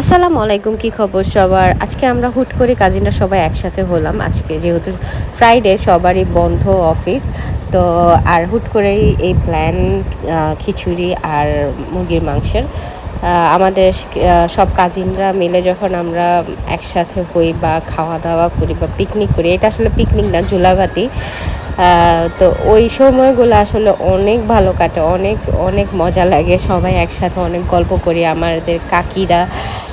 আসসালামু আলাইকুম, কি খবর সবার? আজকে আমরা হুট করে কাজিনরা সবাই একসাথে হলাম। আজকে যেহেতু ফ্রাইডে সবারই বন্ধ অফিস তো আর হুট করেই এই প্ল্যান খিচুড়ি আর মুরগির মাংসের। আমাদের সব কাজিনরা মিলে যখন আমরা একসাথে হই বা খাওয়া দাওয়া করি বা পিকনিক করি, এটা আসলে পিকনিক না জুলাভাতি তো ওই সময়গুলো আসলে অনেক ভালো কাটে, অনেক অনেক মজা লাগে সবাই একসাথে অনেক গল্প করি। আমাদের কাকিরা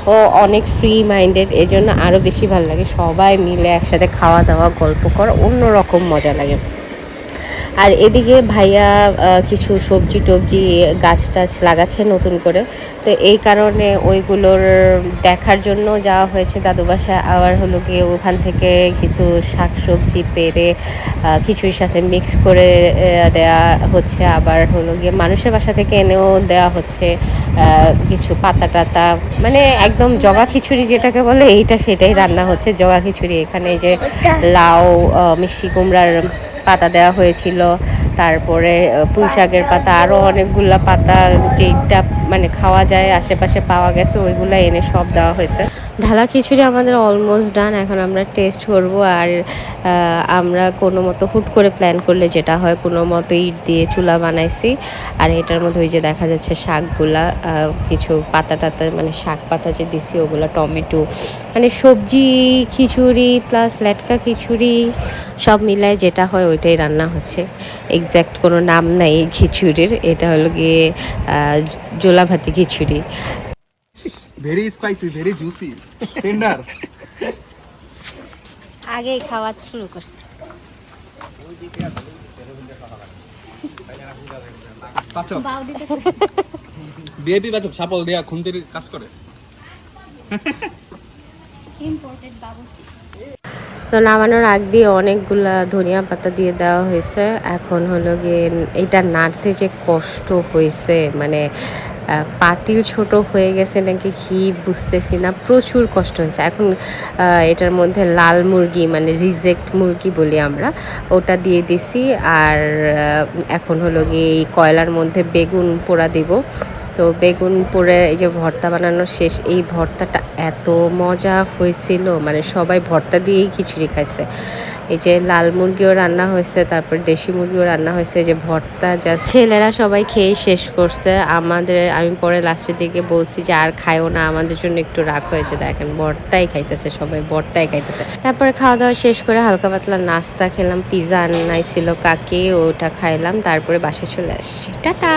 ও অনেক ফ্রি মাইন্ডেড এজন্য জন্য আরও বেশি ভালো লাগে। সবাই মিলে একসাথে খাওয়া দাওয়া, গল্প করা, অন্যরকম মজা লাগে। আর এদিকে ভাইয়া কিছু সবজি টবজি, গাছ টাছ লাগাচ্ছে নতুন করে। তো এই কারণে ওইগুলোর দেখার জন্য যাওয়া হয়েছে দাদু বাসায়। আবার হলো গিয়ে ওখান থেকে কিছু শাক সবজি পেরে খিচুড়ির সাথে মিক্স করে দেয়া হচ্ছে। আবার হলো গিয়ে মানুষের বাসা থেকে এনেও দেওয়া হচ্ছে কিছু পাতা টাতা। মানে একদম জগা খিচুড়ি যেটাকে বলে, এইটা সেটাই রান্না হচ্ছে। জগা খিচুড়ি এখানে যে লাউ মিষ্টি কুমড়ার পাতা দেওয়া হয়েছিল। তারপরে পুঁই শাকের পাতা আরও অনেকগুলা পাতা যেটা মানে খাওয়া যায়, আশেপাশে পাওয়া গেছে, ওইগুলো এনে সব দেওয়া হয়েছে। ঢালা খিচুড়ি আমাদের অলমোস্ট ডান এখন আমরা টেস্ট করব আর আমরা কোনো মতো হুট করে প্ল্যান করলে যেটা হয়, কোনো মতো ইট দিয়ে চুলা বানাইছি। আর এটার মধ্যে ওই যে দেখা যাচ্ছে শাকগুলা কিছু পাতা টাতা মানে শাক পাতা যে দিছি, ওগুলো টমেটো মানে সবজি খিচুড়ি প্লাস লেটকা খিচুড়ি, সব মিলায় যেটা হয় ওইটাই রান্না হচ্ছে। এক্স্যাক্ট কোনো নাম নাই খিচুড়ির, এটা হলো গিয়ে আহ, জোলাভাতি খিচুড়ি। Very spicy very juicy tender আগেই খাওয়া শুরু করছে। বিএপি সাপল দেয়া খুন্তির কাজ করে। তো নামানোর আগ দিয়ে অনেকগুলা ধনিয়া পাতা দিয়ে দেওয়া হয়েছে। এখন হলো গিয়ে এটা নাড়তে যে কষ্ট হয়েছে মানে পাতিল ছোট হয়ে গেছে নাকি ঘি বুঝতেছি না, প্রচুর কষ্ট হয়েছে। এখন এটার মধ্যে লাল মুরগি মানে রিজেক্ট মুরগি বলি আমরা, ওটা দিয়ে দিছি। আর এখন হলো গিয়ে এই কয়লার মধ্যে বেগুন পোড়া দিব। তো বেগুন পোড়ে এই যে ভর্তা বানানো শেষ, এই ভর্তাটা এত মজা হয়েছিল। মানে সবাই ভর্তা দিয়েই খিচুড়ি খাইছে। এই যে লাল মুরগিও রান্না হয়েছে, তারপর দেশি মুরগিও রান্না হয়েছে যে ভর্তা যা ছেলেরা সবাই খেয়ে শেষ করছে। আমাদের, আমি পরে লাস্টের দিকে বলছি যে আর খায়ও না, আমাদের জন্য একটু রাখ হয়েছে। দেখেন ভর্তাই খাইতেছে সবাই, ভর্তাই খাইতেছে। তারপরে খাওয়া দাওয়া শেষ করে হালকা পাতলা নাস্তা খেলাম পিজা আনাইছিল কাকে, ওটা খাইলাম, তারপরে বাসায় চলে আসছি। টাটা!